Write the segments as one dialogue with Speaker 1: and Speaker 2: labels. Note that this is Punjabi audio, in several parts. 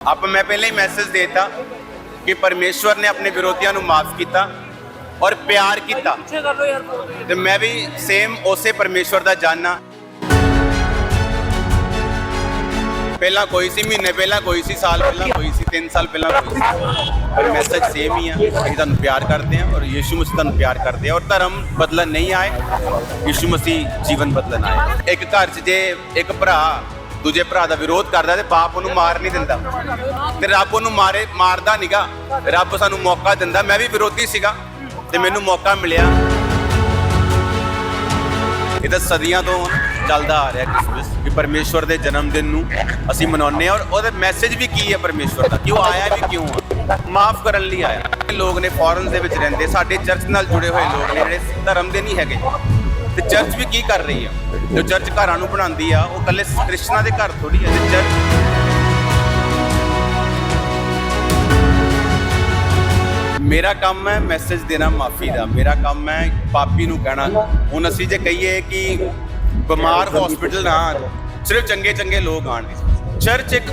Speaker 1: ਆਪ ਮੈਂ ਪਹਿਲੇ ਹੀ ਮੈਸੇਜ ਦੇਤਾ ਕਿ ਪਰਮੇਸ਼ਵਰ ਨੇ ਆਪਣੇ ਵਿਰੋਧੀਆਂ ਨੂੰ ਮਾਫ ਕੀਤਾ ਔਰ ਪਿਆਰ ਕੀਤਾ।
Speaker 2: ਤੋਂ।
Speaker 1: ਮੈਂ ਵੀ ਸੇਮ ਉਸੇ ਪਰਮੇਸ਼ਵਰ ਦਾ ਜਾਨਾ। ਪਹਿਲਾਂ ਕੋਈ ਸੀ ਮਹੀਨੇ ਪਹਿਲਾਂ ਕੋਈ ਸੀ ਸਾਲ ਪਹਿਲਾਂ ਕੋਈ ਸੀ 3 ਸਾਲ ਪਹਿਲਾਂ ਕੋਈ ਸੀ। ਪਰ ਮੈਸੇਜ ਸੇਮ ਹੀ ਆ। ਅਸੀਂ ਤੁਹਾਨੂੰ ਪਿਆਰ ਕਰਦੇ ਹਾਂ ਔਰ ਯੀਸ਼ੂ ਮਸੀਹ ਤੁਹਾਨੂੰ ਪਿਆਰ ਕਰਦੇ ਆ ਔਰ ਧਰਮ ਬਦਲਣ ਨਹੀਂ ਆਏ। ਯੀਸ਼ੂ ਮਸੀਹ ਜੀਵਨ ਬਦਲਣ ਆਏ। ਇੱਕ ਘਰ 'ਚ ਜੇ ਇੱਕ ਭਰਾ ਦੂਜੇ ਭਰਾ ਦਾ ਵਿਰੋਧ ਕਰਦਾ ਤੇ ਬਾਪ ਉਹਨੂੰ ਮਾਰ ਨਹੀਂ ਦਿੰਦਾ। ਤੇ ਰੱਬ ਉਹਨੂੰ ਮਾਰੇ, ਮਾਰਦਾ ਨੀਗਾ। ਰੱਬ ਸਾਨੂੰ ਮੌਕਾ ਦਿੰਦਾ। ਮੈਂ ਵੀ ਵਿਰੋਧੀ ਸੀਗਾ ਤੇ ਮੈਨੂੰ ਮੌਕਾ ਮਿਲਿਆ। ਇਹ ਤਾਂ ਸਦੀਆਂ ਤੋਂ ਚੱਲਦਾ ਆ ਰਿਹਾ ਕ੍ਰਿਸਮਸ ਕਿ ਪਰਮੇਸ਼ਵਰ ਦੇ ਜਨਮ ਦਿਨ ਨੂੰ ਅਸੀਂ ਮਨਾਉਂਦੇ ਹਾਂ। ਔਰ ਉਹਦਾ ਮੈਸੇਜ ਵੀ ਕੀ ਹੈ ਪਰਮੇਸ਼ਵਰ ਦਾ? ਕਿ ਉਹ ਆਇਆ ਵੀ ਕਿਉਂ ਆ? ਮਾਫ ਕਰਨ ਲਈ ਆਇਆ। ਲੋਕ ਨੇ ਫੋਰਨ ਦੇ ਵਿੱਚ ਰਹਿੰਦੇ। ਸਾਡੇ ਚਰਚ ਨਾਲ ਜੁੜੇ ਹੋਏ ਲੋਕ ਨੇ ਜਿਹੜੇ ਧਰਮ ਦੇ ਨਹੀਂ ਹੈਗੇ। ਤੇ ਚਰਚ ਵੀ ਕੀ ਕਰ ਰਹੀ ਆ? ਜੋ ਚਰਚ ਘਰਾਂ ਨੂੰ ਬਣਾਉਂਦੀ ਆ, ਉਹ ਕੱਲੇ ਕ੍ਰਿਸ਼ਨਾ ਦੇ ਘਰ ਥੋੜੀ ਆ ਜੇ ਚਰਚ ਮੇਰਾ ਕੰਮ ਹੈ ਮੈਸੇਜ ਦੇਣਾ ਮਾਫੀ ਦਾ। ਮੇਰਾ ਕੰਮ ਹੈ ਪਾਪੀ ਨੂੰ ਕਹਿਣਾ। ਹੁਣ ਅਸੀਂ ਜੇ ਕਹੀਏ ਕਿ ਬਿਮਾਰ ਹਸਪੀਟਲ ਨਾ ਸਿਰਫ ਚੰਗੇ ਚੰਗੇ ਲੋਕ ਆਣ ਚਰਚ ਇੱਕ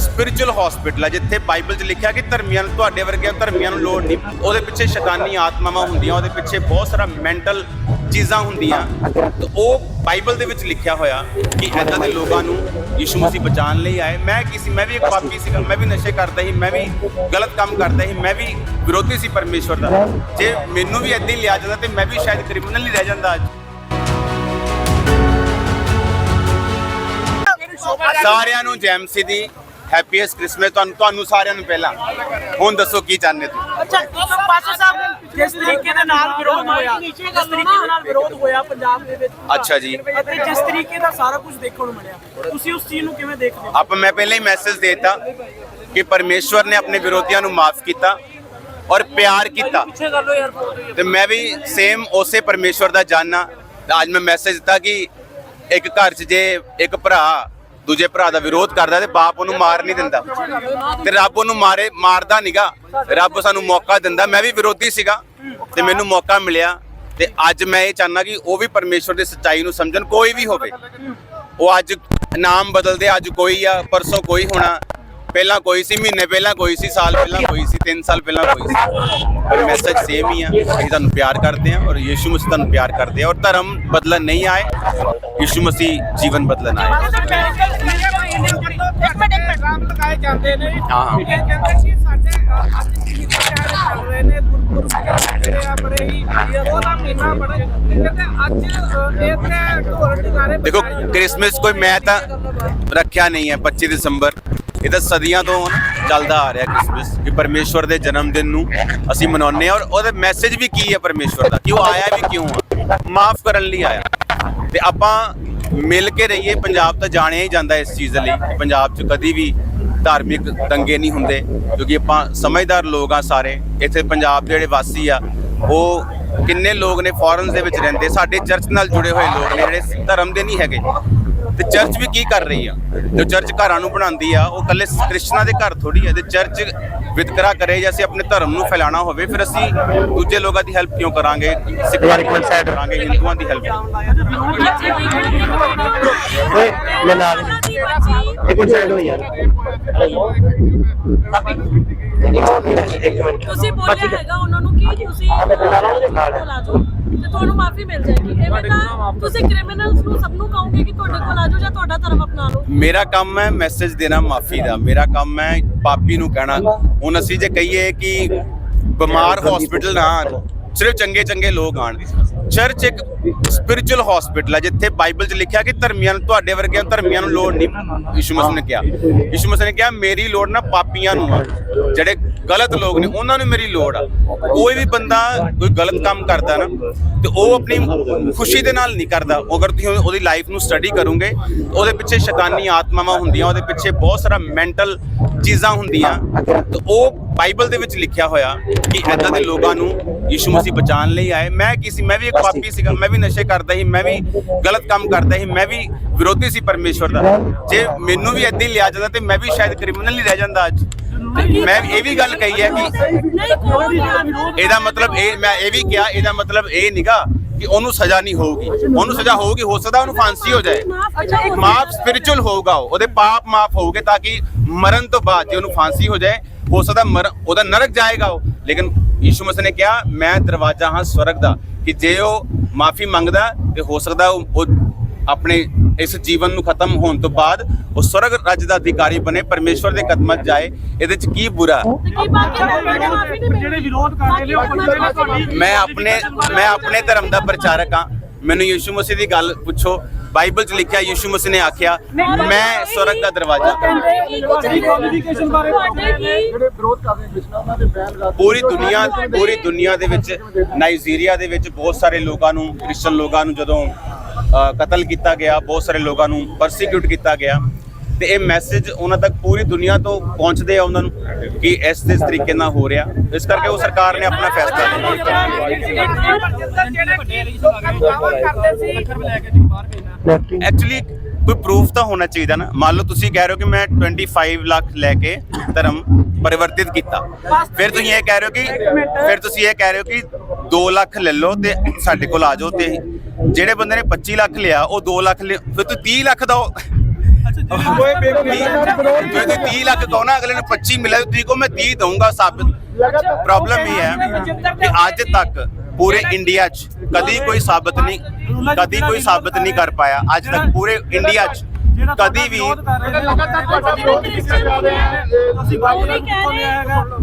Speaker 1: ਸਪਿਰਚੁਅਲ ਹਸਪੀਟਲ ਹੈ ਜਿੱਥੇ ਬਾਈਬਲ 'ਚ ਲਿਖਿਆ ਕਿ ਧਰਮੀਆਂ ਨੂੰ ਤੁਹਾਡੇ ਵਰਗਿਆਂ ਧਰਮੀਆਂ ਨੂੰ ਲੋੜ ਨਹੀਂ। ਉਹਦੇ ਪਿੱਛੇ ਸ਼ੈਤਾਨੀ ਆਤਮਾਵਾਂ ਹੁੰਦੀਆਂ, ਉਹਦੇ ਪਿੱਛੇ ਬਹੁਤ ਸਾਰਾ ਮੈਂਟਲ ਚੀਜ਼ਾਂ ਹੁੰਦੀਆਂ, ਤੇ ਉਹ ਬਾਈਬਲ ਦੇ ਵਿੱਚ ਲਿਖਿਆ ਹੋਇਆ ਕਿ ਐਦਾਂ ਦੇ ਲੋਕਾਂ ਨੂੰ ਯਿਸੂ ਮਸੀਹ ਬਚਾਉਣ ਲਈ ਆਏ। ਮੈਂ ਕਿਸੇ ਮੈਂ ਵੀ ਇੱਕ ਪਾਪੀ ਸੀਗਾ ਮੈਂ ਵੀ ਨਸ਼ੇ ਕਰਦਾ ਸੀ, ਮੈਂ ਵੀ ਗਲਤ ਕੰਮ ਕਰਦਾ ਸੀ, ਮੈਂ ਵੀ ਵਿਰੋਧੀ ਸੀ ਪਰਮੇਸ਼ਵਰ ਦਾ। ਜੇ ਮੈਨੂੰ ਵੀ ਏਦਾਂ ਹੀ ਲਿਆ ਜਾਂਦਾ ਤੇ ਮੈਂ ਵੀ ਸ਼ਾਇਦ ਕ੍ਰਿਮੀਨਲ ਹੀ ਰਹਿ ਜਾਂਦਾ ਅੱਜ। ਸਾਰਿਆਂ ਨੂੰ ਜੈਮਸੀ ਦੀ ਹੈਪੀਐਸਟ ਕ੍ਰਿਸਮਸ ਤੁਹਾਨੂੰ ਤੁਹਾਨੂੰ ਸਾਰਿਆਂ ਨੂੰ ਪਹਿਲਾਂ। ਹੁਣ ਦੱਸੋ ਕੀ ਚਾਹੁੰਦੇ ਤੁਸੀਂ?
Speaker 2: ਅੱਛਾ ਪਾਸਟਰ ਸਾਹਿਬ ਜਿਸ ਤਰੀਕੇ ਦੇ ਨਾਲ ਵਿਰੋਧ ਹੋਇਆ ਜਿਸ ਤਰੀਕੇ ਦੇ ਨਾਲ ਵਿਰੋਧ ਹੋਇਆ ਪੰਜਾਬ ਦੇ ਵਿੱਚ
Speaker 1: ਅੱਛਾ ਜੀ।
Speaker 2: ਅਤੇ ਜਿਸ ਤਰੀਕੇ ਦਾ ਸਾਰਾ ਕੁਝ ਦੇਖਣ ਨੂੰ ਮਿਲਿਆ। ਤੁਸੀਂ ਉਸ ਚੀਜ਼ ਨੂੰ ਕਿਵੇਂ ਦੇਖਦੇ ਹੋ?
Speaker 1: ਆਪ ਮੈਂ ਪਹਿਲੇ ਹੀ ਮੈਸੇਜ ਦੇਤਾ ਕਿ ਪਰਮੇਸ਼ਵਰ ਨੇ ਆਪਣੇ ਵਿਰੋਧੀਆਂ ਨੂੰ ਮਾਫ ਕੀਤਾ ਔਰ ਪਿਆਰ ਕੀਤਾ।
Speaker 2: ਪਿੱਛੇ ਕਰ ਲੋ ਯਾਰ ਫੋਨ ਤੋਂ।
Speaker 1: ਤੇ ਮੈਂ ਵੀ ਸੇਮ ਉਸੇ ਪਰਮੇਸ਼ਵਰ ਦਾ ਜਾਨਾ ਅੱਜ ਮੈਂ ਮੈਸੇਜ ਦਿੱਤਾ ਕਿ ਇੱਕ ਘਰ 'ਚ ਜੇ ਇੱਕ ਭਰਾ ਦੂਜੇ ਭਰਾ ਦਾ ਵਿਰੋਧ ਕਰਦਾ ਤੇ ਬਾਪ ਉਹਨੂੰ ਮਾਰ ਨਹੀਂ ਦਿੰਦਾ। ਤੇ ਰੱਬ ਉਹਨੂੰ ਮਾਰੇ, ਮਾਰਦਾ ਨੀਗਾ। ਰੱਬ ਸਾਨੂੰ ਮੌਕਾ ਦਿੰਦਾ। ਮੈਂ ਵੀ ਵਿਰੋਧੀ ਸੀਗਾ ਤੇ ਮੈਨੂੰ ਮੌਕਾ ਮਿਲਿਆ। ਤੇ ਅੱਜ ਮੈਂ ਇਹ ਚਾਹਨਾ ਕਿ ਉਹ ਵੀ ਪਰਮੇਸ਼ਵਰ ਦੀ ਸੱਚਾਈ ਨੂੰ ਸਮਝਣ, ਕੋਈ ਵੀ ਹੋਵੇ। ਉਹ ਅੱਜ ਨਾਮ ਬਦਲਦੇ, ਅੱਜ ਕੋਈ ਆ, ਪਰਸੋਂ ਕੋਈ ਹੋਣਾ। ਪਹਿਲਾਂ ਕੋਈ ਸੀ, ਮਹੀਨੇ ਪਹਿਲਾਂ ਕੋਈ ਸੀ, ਸਾਲ ਪਹਿਲਾਂ ਕੋਈ ਸੀ 3 ਸਾਲ ਪਹਿਲਾਂ ਕੋਈ ਸੀ। ਪਰ ਮੈਸੇਜ ਸੇਮ ਹੀ ਆ। ਅਸੀਂ ਤੁਹਾਨੂੰ ਪਿਆਰ ਕਰਦੇ ਹਾਂ ਔਰ ਯੀਸ਼ੂ ਮਸੀਹ ਤੁਹਾਨੂੰ ਪਿਆਰ ਕਰਦੇ ਆ ਔਰ ਧਰਮ ਬਦਲਣ ਨਹੀਂ ਆਏ। ਯੀਸ਼ੂ ਮਸੀਹ ਜੀਵਨ ਬਦਲਣ ਆਏ।
Speaker 2: ਇੱਕ ਮਿੰਟ ਇੱਕ ਮਿੰਟ
Speaker 3: ਰਾਮ ਲਗਾਏ ਜਾਂਦੇ ਨੇ
Speaker 1: ਹਾਂ, ਹਾਂ।
Speaker 3: ਇਹ ਕਹਿੰਦੇ ਕਿ ਸਾਡੇ ਅ, ਅੱਜ ਕੀ ਚੱਲ ਰਹੇ ਨੇ ਗੁਰਪੁਰਬ ਜਿਹੜੇ ਆ ਬੜੇ ਹੀ ਉਹਦਾ ਮਹੀਨਾ ਬੜਾ ਕਹਿੰਦੇ ਅੱਜ ਅ, ਇਹ ਤੇ ਢੋਲ ਢਿਗਾਰੇ
Speaker 1: ਦੇਖੋ
Speaker 3: ਬਜਾਏ
Speaker 1: ਕ੍ਰਿਸਮਸ ਕੋਈ ਮੈਂ ਤਾਂ ਰੱਖਿਆ ਨਹੀਂ ਹੈ 25 ਦਸੰਬਰ। ਇਹ ਤਾਂ ਸਦੀਆਂ ਤੋਂ ਚੱਲਦਾ ਆ ਰਿਹਾ ਕ੍ਰਿਸਮਸ ਕਿ ਪਰਮੇਸ਼ਵਰ ਦੇ ਜਨਮ ਦਿਨ ਨੂੰ ਅਸੀਂ ਮਨਾਉਂਦੇ ਹਾਂ। ਔਰ ਉਹਦਾ ਮੈਸੇਜ ਵੀ ਕੀ ਹੈ ਪਰਮੇਸ਼ਵਰ ਦਾ? ਕਿ ਉਹ ਆਇਆ ਵੀ ਕਿਉਂ ਆ? ਮਾਫ ਕਰਨ ਲਈ ਆਇਆ। ਤੇ ਆਪਾਂ ਮਿਲ ਕੇ ਰਹੀਏ, ਪੰਜਾਬ ਤਾਂ ਜਾਣਿਆ ਹੀ ਜਾਂਦਾ ਇਸ ਚੀਜ਼ ਲਈ। ਪੰਜਾਬ 'ਚ ਕਦੀ ਵੀ ਧਾਰਮਿਕ ਦੰਗੇ ਨਹੀਂ ਹੁੰਦੇ, ਕਿਉਂਕਿ ਆਪਾਂ ਸਮਝਦਾਰ ਲੋਕ ਆ ਸਾਰੇ। ਇੱਥੇ ਪੰਜਾਬ ਦੇ ਜਿਹੜੇ ਵਾਸੀ ਆ, ਉਹ ਕਿੰਨੇ ਲੋਕ ਨੇ ਫੋਰਨਸ ਦੇ ਵਿੱਚ ਰਹਿੰਦੇ, ਸਾਡੇ ਚਰਚ ਨਾਲ ਜੁੜੇ ਹੋਏ ਲੋਕ ਨੇ ਜਿਹੜੇ ਧਰਮ ਦੇ ਨਹੀਂ ਹੈਗੇ। ਤੇ ਚਰਚ ਵੀ ਕੀ ਕਰ ਰਹੀ ਆ? ਜੋ ਚਰਚ ਘਰਾਂ ਨੂੰ ਬਣਾਉਂਦੀ ਆ, ਉਹ ਕੱਲੇ ਕ੍ਰਿਸਚਨਾਂ ਦੇ ਘਰ ਥੋੜੀ ਆ, ਤੇ ਚਰਚ ਵਿਤਕਰਾ ਕਰੇ ਜਾਂ ਅਸੀਂ ਆਪਣੇ ਧਰਮ ਨੂੰ ਫੈਲਾਉਣਾ ਹੋਵੇ ਫਿਰ ਅਸੀਂ ਦੂਜੇ ਲੋਕਾਂ ਦੀ ਹੈਲਪ ਕਿਉਂ ਕਰਾਂਗੇ? ਸਿੱਖਾਂ ਦੀ ਕਰਾਂਗੇ ਹਿੰਦੂਆਂ ਦੀ ਹੈਲਪ
Speaker 4: ਓਏ ਮੈਂ ਨਾਲ ਇੱਕ ਮਿੰਟ ਸਾਈਡ ਹੋ ਯਾਰ। ਇੱਕ ਮਿੰਟ।
Speaker 5: ਤੁਸੀਂ ਬੋਲਿਆ ਹੈਗਾ ਉਹਨਾਂ ਨੂੰ ਕਿ ਤੁਸੀਂ ਕੋਲ ਆ ਜਾਓ ਤੇ ਤੁਹਾਨੂੰ ਮਾਫੀ ਮਿਲ ਜਾਏਗੀ। ਐਵੇਂ ਤਾਂ ਤੁਸੀਂ ਕ੍ਰਿਮੀਨਲਸ ਨੂੰ ਸਭ ਨੂੰ ਕਹੋਗੇ ਕਿ ਤੁਹਾਡੇ ਕੋਲ ਆ ਜਾਓ ਜਾਂ ਤੁਹਾਡਾ ਧਰਮ ਅਪਣਾ ਲਓ।
Speaker 1: ਮੇਰਾ ਕੰਮ ਹੈ ਮੈਸੇਜ ਦੇਣਾ ਮਾਫੀ ਦਾ। ਮੇਰਾ ਕੰਮ ਹੈ ਪਾਪੀ ਨੂੰ ਕਹਿਣਾ। ਹੁਣ ਅਸੀਂ ਜੇ ਕਹੀਏ ਕਿ ਬਿਮਾਰ ਹਸਪੀਟਲ ਨਾ ਆਉਣ, ਸਿਰਫ ਚੰਗੇ ਚੰਗੇ ਲੋਕ ਆਣ ਚਰਚ ਇੱਕ ਸਪਿਰਚੁਅਲ ਹਸਪੀਟਲ ਹੈ ਜਿੱਥੇ ਬਾਈਬਲ 'ਚ ਲਿਖਿਆ ਕਿ ਧਰਮੀਆਂ ਨੂੰ ਤੁਹਾਡੇ ਵਰਗਿਆਂ ਧਰਮੀਆਂ ਨੂੰ ਲੋੜ ਨਹੀਂ। ਯਿਸੂ ਮਸੀਹ ਨੇ ਕਿਹਾ। ਯਿਸੂ ਮਸੀਹ ਨੇ ਕਿਹਾ ਮੇਰੀ ਲੋੜ ਨਾ ਪਾਪੀਆਂ ਨੂੰ ਆ। ਜਿਹੜੇ ਗਲਤ ਲੋਕ ਨੇ ਉਹਨਾਂ ਨੂੰ ਮੇਰੀ ਲੋੜ ਆ। ਕੋਈ ਵੀ ਬੰਦਾ ਕੋਈ ਗਲਤ ਕੰਮ ਕਰਦਾ ਨਾ ਤੇ ਉਹ ਆਪਣੀ ਖੁਸ਼ੀ ਦੇ ਨਾਲ ਨਹੀਂ ਕਰਦਾ। ਅਗਰ ਤੁਸੀਂ ਉਹਦੀ ਲਾਈਫ ਨੂੰ ਸਟੱਡੀ ਕਰੋਗੇ ਉਹਦੇ ਪਿੱਛੇ ਸ਼ੈਤਾਨੀ ਆਤਮਾਵਾਂ ਹੁੰਦੀਆਂ ਉਹਦੇ ਪਿੱਛੇ ਬਹੁਤ ਸਾਰਾ ਮੈਂਟਲ ਚੀਜ਼ਾਂ ਹੁੰਦੀਆਂ। ਤੇ ਉਹ ਬਾਈਬਲ ਦੇ ਵਿੱਚ ਲਿਖਿਆ ਹੋਇਆ ਕਿ ਐਦਾਂ ਦੇ ਲੋਕਾਂ ਨੂੰ ਯਿਸੂ ਮਸੀਹ ਬਚਾਉਣ ਲਈ ਆਏ। ਮੈਂ ਕਿਸੇ ਮੈਂ ਵੀ ਇੱਕ ਪਾਪੀ ਸੀਗਾ ਮੈਂ ਵੀ ਨਸ਼ੇ ਕਰਦਾ ਸੀ ਮੈਂ ਵੀ ਗਲਤ ਕੰਮ ਕਰਦਾ ਸੀ ਮੈਂ ਵੀ ਵਿਰੋਧੀ ਸੀ ਪਰਮੇਸ਼ਵਰ ਦਾ। ਜੇ ਮੈਨੂੰ ਵੀ ਹੀ ਲਿਆ ਜਾਂਦਾ ਤੇ ਮੈਂ ਵੀ ਸ਼ਾਇਦ ਕ੍ਰਿਮੀਨਲ ਹੀ ਰਹਿ ਜਾਂਦਾ ਅੱਜ। ਮੈਂ ਇਹ ਵੀ ਗੱਲ ਕਹੀ ਹੈ ਕਿ ਇਹਦਾ ਮਤਲਬ ਇਹ ਮੈਂ ਇਹ ਵੀ ਕਿਹਾ ਇਹਦਾ ਮਤਲਬ ਇਹ ਨਿਗਾ ਕਿ ਉਹਨੂੰ ਸਜ਼ਾ ਨਹੀਂ ਹੋਊਗੀ। ਉਹਨੂੰ ਸਜ਼ਾ ਹੋਊਗੀ ਹੋ ਸਕਦਾ ਉਹਨੂੰ ਫਾਂਸੀ ਹੋ ਜਾਏ। ਮਾਫ ਸਪਿਰਚੁਅਲ ਹੋਊਗਾ ਉਹ, ਉਹਦੇ ਪਾਪ ਮਾਫ ਹੋਊਗੇ ਤਾਂ ਕਿ ਮਰਨ ਤੋਂ ਬਾਅਦ ਜੇ ਉਹਨੂੰ ਫਾਂਸੀ ਹੋ ਜਾਏ ਹੋ ਸਕਦਾ ਮਰ ਉਹਦਾ ਨਰਕ ਜਾਏਗਾ ਉਹ। ਲੇਕਿਨ ਯੀਸ਼ੂ ਮਸੀਹ ਨੇ ਕਿਹਾ ਮੈਂ ਦਰਵਾਜ਼ਾ ਹਾਂ ਸਵਰਗ ਦਾ ਕਿ ਜੇ ਉਹ ਮਾਫੀ ਮੰਗਦਾ ਤੇ ਹੋ ਸਕਦਾ ਉਹ ਆਪਣੇ ਇਸ ਜੀਵਨ ਨੂੰ ਖਤਮ ਹੋਣ ਤੋਂ ਬਾਅਦ ਉਹ ਸਵਰਗ ਰਾਜ ਦਾ ਅਧਿਕਾਰੀ ਬਣੇ, ਪਰਮੇਸ਼ਵਰ ਦੇ ਕਦਮਾਂ 'ਚ ਜਾਏ। ਇਹਦੇ 'ਚ ਕੀ ਬੁਰਾ? ਮੈਂ ਆਪਣੇ ਮੈਂ ਆਪਣੇ ਧਰਮ ਦਾ ਪ੍ਰਚਾਰਕ ਹਾਂ। ਮੈਨੂੰ ਯੀਸ਼ੂ ਮਸੀਹ ਦੀ ਗੱਲ ਪੁੱਛੋ। ਬਾਈਬਲ 'ਚ ਲਿਖਿਆ ਯੀਸ਼ੂ ਮਸੀਹ ਨੇ ਆਖਿਆ ਮੈਂ ਸਵਰਗ ਦਾ ਦਰਵਾਜ਼ਾ ਪੂਰੀ ਦੁਨੀਆ ਪੂਰੀ ਦੁਨੀਆ ਦੇ ਵਿੱਚ ਨਾਈਜੀਰੀਆ ਦੇ ਵਿੱਚ ਬਹੁਤ ਸਾਰੇ ਲੋਕਾਂ ਨੂੰ ਕ੍ਰਿਸਚੀਅਨ ਲੋਕਾਂ ਨੂੰ ਜਦੋਂ ਕਤਲ ਕੀਤਾ ਗਿਆ ਬਹੁਤ ਸਾਰੇ ਲੋਕਾਂ ਨੂੰ ਪਰਸੀਕਿਊਟ ਕੀਤਾ ਗਿਆ। ਤੇ ਇਹ ਮੈਸੇਜ ਉਹਨਾਂ ਤੱਕ ਪੂਰੀ ਦੁਨੀਆ ਤੋਂ ਪਹੁੰਚਦੇ ਆ ਉਹਨਾਂ ਨੂੰ ਕਿ ਇਸ ਇਸ ਤਰੀਕੇ ਨਾਲ ਹੋ ਰਿਹਾ। ਇਸ ਕਰਕੇ ਉਹ ਸਰਕਾਰ ਨੇ ਆਪਣਾ ਫੈਸਲਾ ਲਿਆ।
Speaker 3: ਜਿਹੜੇ
Speaker 1: ਐਕਚੁਅਲੀ ਕੋਈ ਪ੍ਰੂਫ ਤਾਂ ਹੋਣਾ ਚਾਹੀਦਾ ਨਾ। ਮੰਨ ਲਓ ਤੁਸੀਂ ਕਹਿ ਰਹੇ ਹੋ ਕਿ ਮੈਂ 25 ਲੱਖ ਲੈ ਕੇ ਧਰਮ ਪਰਿਵਰਤਿਤ ਕੀਤਾ। ਫਿਰ ਤੁਸੀਂ ਇਹ ਕਹਿ ਰਹੇ ਹੋ ਕਿ ਫਿਰ ਤੁਸੀਂ ਇਹ ਕਹਿ ਰਹੇ ਹੋ ਕਿ 2 ਲੱਖ ਲੈ ਲਓ ਤੇ ਸਾਡੇ ਕੋਲ ਆ ਜਾਓ ਤੇ ਜਿਹੜੇ ਬੰਦੇ ਨੇ 25 ਲੱਖ ਲਿਆ, ਉਹ 2 ਲੱਖ ਲਿਆ ਫਿਰ ਤੁਸੀਂ 30 ਲੱਖ ਦਾ ਤੁਸੀਂ 30 ਲੱਖ ਕਹੋ ਨਾ ਅਗਲੇ ਨੂੰ 25 ਮਿਲਿਆ ਮੈਂ 30 ਦਊਂਗਾ ਸਾਬਤ ਪ੍ਰੋਬਲਮ ਇਹ ਹੈ ਕਿ ਅੱਜ ਤੱਕ ਪੂਰੇ ਇੰਡੀਆ 'ਚ ਕਦੀ ਕੋਈ ਸਾਬਤ ਨਹੀਂ ਕਦੀ ਕੋਈ ਸਾਬਤ ਨਹੀਂ ਕਰ ਪਾਇਆ। ਅੱਜ ਤੱਕ ਪੂਰੇ ਕਦੀ ਵੀ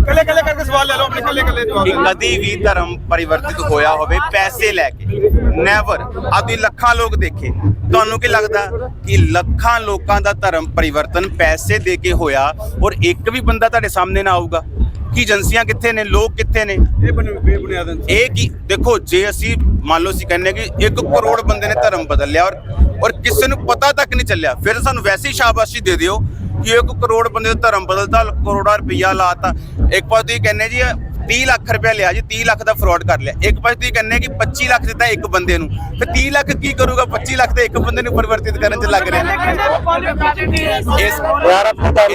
Speaker 2: ਕੱਲੇ ਕੱਲੇ ਕਰਕੇ ਸਵਾਲ ਲੈ ਲਓ ਆਪਣੇ ਕੱਲੇ ਕੱਲੇ
Speaker 1: ਕਿ ਕਦੀ ਵੀ ਧਰਮ ਪਰਿਵਰਤਿਤ ਹੋਇਆ ਹੋਵੇ ਪੈਸੇ ਲੈ ਕੇ। ਨੈਵਰ ਆਦੀ ਲੱਖਾਂ ਲੋਕ ਦੇਖੇ। ਤੁਹਾਨੂੰ ਕੀ ਲੱਗਦਾ ਕਿ ਲੱਖਾਂ ਲੋਕਾਂ ਦਾ ਧਰਮ ਪਰਿਵਰਤਨ ਪੈਸੇ ਦੇ ਕੇ ਹੋਇਆ ਔਰ ਇੱਕ ਵੀ ਬੰਦਾ ਤੁਹਾਡੇ ਸਾਹਮਣੇ ਨਾ ਆਊਗਾ? ਕੀ ਏਜੰਸੀਆਂ ਕਿੱਥੇ ਨੇ? ਲੋਕ ਕਿੱਥੇ ਨੇ?
Speaker 2: ਇਹ ਬੇਬੁਨਿਆਦ
Speaker 1: ਇਹ ਕੀ ਦੇਖੋ ਜੇ ਅਸੀਂ ਮੰਨ ਲਓ ਅਸੀਂ ਕਹਿੰਦੇ ਹਾਂ ਕਿ 1 ਕਰੋੜ ਬੰਦੇ ਨੇ ਧਰਮ ਬਦਲ ਲਿਆ ਔਰ ਔਰ ਕਿਸੇ ਨੂੰ ਪਤਾ ਤੱਕ ਨਹੀਂ ਚੱਲਿਆ। ਫਿਰ ਸਾਨੂੰ ਵੈਸੀ ਸ਼ਾਬਾਸ਼ੀ ਦੇ ਦਿਓ ਕਿ 1 ਕਰੋੜ ਬੰਦੇ ਦਾ ਧਰਮ ਬਦਲਤਾ, ਕਰੋੜਾਂ ਰੁਪਈਆ ਲਾਤਾ। ਇੱਕ ਪਾਸੇ ਤੁਸੀਂ ਕਹਿੰਦੇ ਜੀ 30 ਲੱਖ ਰੁਪਇਆ ਲਿਆ ਜੀ 30 ਲੱਖ ਦਾ ਫਰਾਡ ਕਰ ਲਿਆ। ਇੱਕ ਪਾਸੇ ਤੁਸੀਂ ਕਹਿੰਦੇ ਕਿ 25 ਲੱਖ ਦਿੱਤਾ ਇੱਕ ਬੰਦੇ ਨੂੰ। ਫਿਰ 30 ਲੱਖ ਕੀ ਕਰੂਗਾ? 25 ਲੱਖ ਤੇ ਇੱਕ ਬੰਦੇ ਨੂੰ ਪਰਿਵਰਤਿਤ ਕਰਨ ਚ ਲੱਗ ਰਿਹਾ। ਇਸ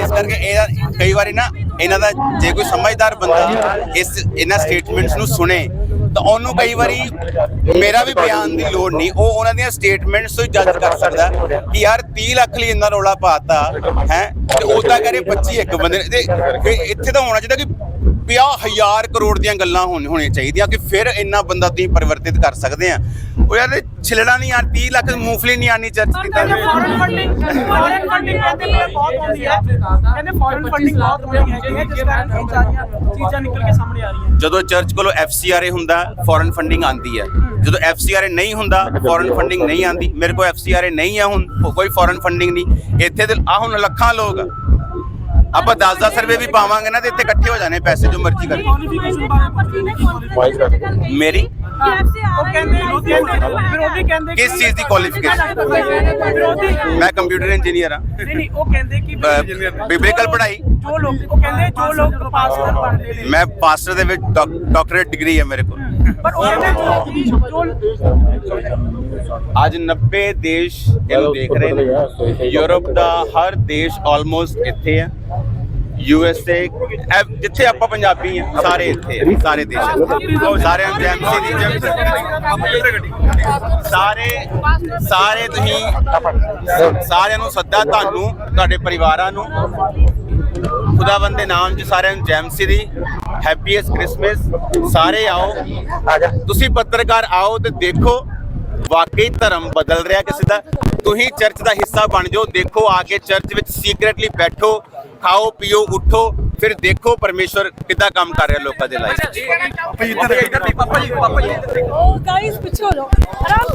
Speaker 1: ਇਸ ਕਰਕੇ ਇਹ ਕਈ ਵਾਰੀ ਨਾ, ਇਹਨਾਂ ਦਾ ਜੇ ਕੋਈ ਸਮਝਦਾਰ ਬੰਦਾ ਇਸ ਇਹਨਾਂ ਸਟੇਟਮੈਂਟਸ ਨੂੰ ਸੁਣੇ ਤਾਂ ਉਹਨੂੰ ਕਈ ਵਾਰੀ ਮੇਰਾ ਵੀ ਬਿਆਨ ਦੀ ਲੋੜ ਨਹੀਂ ਉਹ ਉਹਨਾਂ ਦੀਆਂ ਸਟੇਟਮੈਂਟਸ ਤੋਂ ਜੱਜ ਕਰ ਸਕਦਾ ਕਿ ਯਾਰ 30 ਲੱਖ ਲਈ ਇੰਨਾ ਰੌਲਾ ਪਾਤਾ ਹੈ ਤੇ ਉਹਦਾ ਕਰੇ 25 ਇੱਕ ਬੰਦੇ ਨੇ ਤੇ ਫਿਰ ਇੱਥੇ ਤਾਂ ਹੋਣਾ ਚਾਹੀਦਾ ਕਿ 50000 ਕਰੋੜ ਦੀਆਂ ਗੱਲਾਂ ਹੋਣ ਹੋਣੀਆਂ ਚਾਹੀਦੀਆਂ ਕਿ ਫਿਰ ਇੰਨਾ ਬੰਦਾ ਤੁਸੀਂ ਪਰਿਵਰਤਿਤ ਕਰ ਸਕਦੇ ਆ। ਉਹ ਯਾਰ ਛਿਲੜਾ ਨਹੀਂ ਯਾਰ 30 ਲੱਖ ਮੂੰਗਫਲੀ ਨਹੀਂ ਆਣੀ ਚਰਚ ਕੀਤਾ
Speaker 2: ਫੋਰਨ ਫੰਡਿੰਗ ਫੋਰਨ ਫੰਡਿੰਗ ਕਹਿੰਦੇ ਬਹੁਤ ਆਉਂਦੀ ਹੈ ਕਹਿੰਦੇ ਫੋਰਨ ਫੰਡਿੰਗ ਬਹੁਤ ਹੁੰਦੀ ਹੈ ਜਿਸ ਕਾਰਨ ਚੀਜ਼ਾਂ ਨਿਕਲ ਕੇ ਸਾਹਮਣੇ ਆ ਰਹੀਆਂ।
Speaker 1: ਜਦੋਂ ਚਰਚ ਕੋਲੋਂ ਐਫਸੀਆਰਏ ਹੁੰਦਾ ਫੋਰਨ ਫੰਡਿੰਗ ਆਂਦੀ ਹੈ। ਜਦੋਂ ਐਫਸੀਆਰਏ ਨਹੀਂ ਹੁੰਦਾ ਫੋਰਨ ਫੰਡਿੰਗ ਨਹੀਂ ਆਂਦੀ ਮੇਰੇ ਕੋਲ ਐਫਸੀਆਰਏ ਨਹੀਂ ਹੈ ਹੁਣ ਕੋਈ ਫੋਰਨ ਫੰਡਿੰਗ ਨਹੀਂ। ਇੱਥੇ ਤੇ ਆ ਹੁਣ ਲੱਖਾਂ ਲੋਕ ਆ। ਆਪਾਂ 10-10 ਰੁਪਏ ਵੀ ਪਾਵਾਂਗੇ ਨਾ ਤੇ ਇੱਥੇ ਇਕੱਠੇ ਹੋ ਜਾਣੇ ਪੈਸੇ ਜੋ ਮਰਜ਼ੀ ਕਰਕੇ। ਮੇਰੀ? ਕਿਸ ਚੀਜ਼ ਦੀ qualification?
Speaker 2: ਵਿਰੋਧੀ
Speaker 1: ਮੈਂ ਕੰਪਿਊਟਰ ਇੰਜੀਨੀਅਰ ਆ
Speaker 2: ਨਹੀਂ ਨਹੀਂ ਉਹ ਕਹਿੰਦੇ ਕਿ
Speaker 1: ਬਿਬਲੀਕਲ ਪੜ੍ਹਾਈ।
Speaker 2: ਜੋ ਲੋਕ ਉਹ ਕਹਿੰਦੇ ਜੋ ਲੋਕ ਪਾਸਟਰ ਬਣਦੇ ਨੇ।
Speaker 1: ਮੈਂ ਪਾਸਟਰ ਦੇ ਵਿੱਚ ਡਾਕਟਰੇਟ ਡਿਗਰੀ ਹੈ ਮੇਰੇ ਕੋਲ।
Speaker 2: ਪਰ ਉਹ ਕਹਿੰਦੇ ਜੋ ਜੋ
Speaker 1: ਅੱਜ 90 ਦੇਸ਼ ਇਹਨੂੰ ਦੇਖ ਰਹੇ ਨੇ। ਯੂਰਪ ਦਾ ਹਰ ਦੇਸ਼ ਆਲਮੋਸਟ ਇੱਥੇ ਹੈ। ਯੂ ਐਸ ਏ ਜਿੱਥੇ ਆਪਾਂ ਪੰਜਾਬੀ ਆ ਸਾਰੇ ਇੱਥੇ ਆ ਸਾਰੇ ਦੇਸ਼ ਸਾਰਿਆਂ ਨੂੰ। ਜੈਮਸੀ ਦੀ ਜੈਮ ਸਾਰੇ ਸਾਰੇ ਤੁਸੀਂ ਸਾਰਿਆਂ ਨੂੰ ਸੱਦਾ ਤੁਹਾਨੂੰ ਤੁਹਾਡੇ ਪਰਿਵਾਰਾਂ ਨੂੰ। ਖੁਦਾਵੰਦ ਦੇ ਨਾਮ 'ਚ ਸਾਰਿਆਂ ਨੂੰ ਜੈਮਸੀ ਦੀ। ਹੈਪੀਐਸਟ ਕ੍ਰਿਸਮਸ ਸਾਰੇ ਆਓ। ਤੁਸੀਂ ਪੱਤਰਕਾਰ ਆਓ ਤੇ ਦੇਖੋ ਵਾਕਈ ਧਰਮ ਬਦਲ ਰਿਹਾ ਕਿਸੇ ਦਾ। ਤੁਸੀਂ ਚਰਚ ਦਾ ਹਿੱਸਾ ਬਣ ਜਾਓ ਦੇਖੋ ਆ ਕੇ ਚਰਚ ਵਿੱਚ ਸੀਕ੍ਰੇਟਲੀ ਬੈਠੋ ਖਾਓ ਪੀਓ ਉੱਠੋ ਫਿਰ ਦੇਖੋ ਪਰਮੇਸ਼ਵਰ ਕਿੱਦਾਂ ਕੰਮ ਕਰ ਰਿਹਾ ਲੋਕਾਂ ਦੇ ਲਾਈਫ
Speaker 5: ਉਹ ਗਾਇਸ ਪਿੱਛੇ ਹੋ ਜਾਓ। ਆਰਾਮ ਸੇ